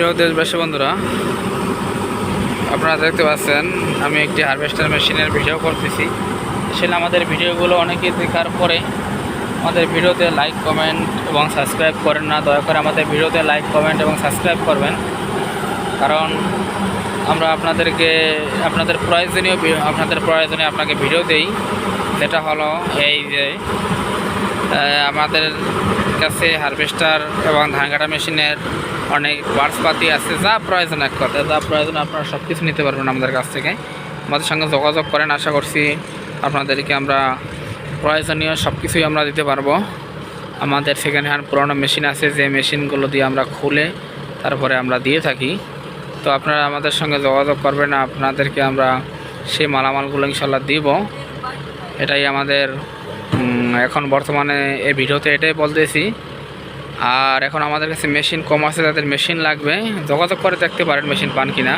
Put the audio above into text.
প্রিয় দেশবাসী বন্ধুরা, আপনারা দেখতে পাচ্ছেন, আমি একটি হারভেস্টার মেশিনের ভিডিও করতেছি। আসলে আমাদের ভিডিওগুলো অনেকে দেখার পরে আমাদের ভিডিওতে লাইক কমেন্ট এবং সাবস্ক্রাইব করেন না। দয়া করে আমাদের ভিডিওতে লাইক কমেন্ট এবং সাবস্ক্রাইব করবেন। কারণ আমরা আপনাদেরকে, আপনাদের প্রয়োজনীয় আপনাদের প্রয়োজনে আপনাকে ভিডিও দেই। যেটা হলো এই যে আমাদের কাছে হারভেস্টার এবং ধান কাটা মেশিনের অনেক পার্টসপাতি আছে, যা প্রয়োজন এক কথা যা প্রয়োজন আপনারা সব কিছু নিতে পারবেন আমাদের কাছ থেকে। আমাদের সঙ্গে যোগাযোগ করেন, আশা করছি আপনাদেরকে আমরা প্রয়োজনীয় সব কিছুই আমরা দিতে পারব। আমাদের সেকেন্ড হ্যান্ড পুরোনো মেশিন আছে, যে মেশিনগুলো দিয়ে আমরা খুলে তারপরে আমরা দিয়ে থাকি। তো আপনারা আমাদের সঙ্গে যোগাযোগ করবেন, আপনাদেরকে আমরা সেই মালামালগুলো ইনশাল্লাহ দিব। এটাই আমাদের এখন বর্তমানে এই ভিডিওতে এটাই বলতেছি। আর এখন আমাদের কাছে মেশিন কম আছে, তাদের মেশিন লাগবে। যোগাযোগ করে দেখতে পারেন মেশিন পান কিনা।